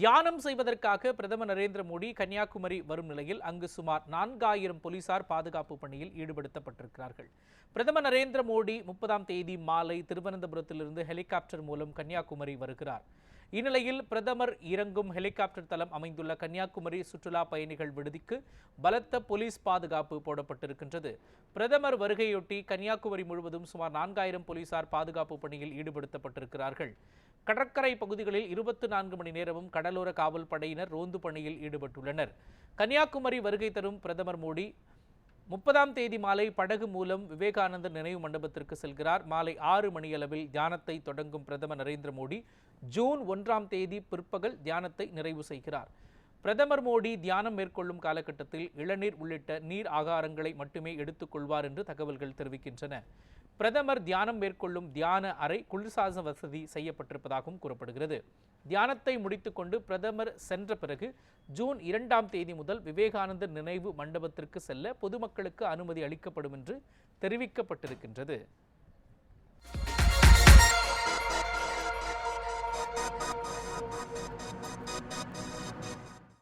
தியானம் செய்வதற்காக பிரதமர் நரேந்திர மோடி கன்னியாகுமரி வரும் நிலையில் அங்கு சுமார் நான்காயிரம் போலீசார் பாதுகாப்பு பணியில் ஈடுபடுத்தப்பட்டிருக்கிறார்கள். பிரதமர் நரேந்திர மோடி முப்பதாம் தேதி மாலை திருவனந்தபுரத்திலிருந்து ஹெலிகாப்டர் மூலம் கன்னியாகுமரி வருகிறார். இந்நிலையில் பிரதமர் இறங்கும் ஹெலிகாப்டர் தளம் அமைந்துள்ள கன்னியாகுமரி சுற்றுலா பயணிகள் விடுதிக்கு பலத்த போலீஸ் பாதுகாப்பு போடப்பட்டிருக்கின்றது. பிரதமர் வருகையொட்டி கன்னியாகுமரி முழுவதும் சுமார் நான்காயிரம் போலீசார் பாதுகாப்பு பணியில் ஈடுபடுத்தப்பட்டிருக்கிறார்கள். கடற்கரை பகுதிகளில் இருபத்தி நான்கு மணி நேரமும் கடலோர காவல் படையினர் ரோந்து பணியில் ஈடுபட்டுள்ளனர். கன்னியாகுமரி வருகை தரும் பிரதமர் மோடி முப்பதாம் தேதி மாலை படகு மூலம் விவேகானந்தர் நினைவு மண்டபத்திற்கு செல்கிறார். மாலை ஆறு மணியளவில் தியானத்தை தொடங்கும் பிரதமர் நரேந்திர மோடி ஜூன் ஒன்றாம் தேதி பிற்பகல் தியானத்தை நிறைவு செய்கிறார். பிரதமர் மோடி தியானம் மேற்கொள்ளும் காலகட்டத்தில் இளநீர் உள்ளிட்ட நீர் ஆகாரங்களை மட்டுமே எடுத்துக்கொள்வார் என்று தகவல்கள் தெரிவிக்கின்றன. பிரதமர் தியானம் மேற்கொள்ளும் தியான அறை குளிர்சாசன வசதி செய்யப்பட்டிருப்பதாகவும் கூறப்படுகிறது. தியானத்தை முடித்துக்கொண்டு பிரதமர் சென்ற பிறகு ஜூன் இரண்டாம் தேதி முதல் விவேகானந்தர் நினைவு மண்டபத்திற்கு செல்ல பொதுமக்களுக்கு அனுமதி அளிக்கப்படும் என்று தெரிவிக்கப்பட்டிருக்கின்றது.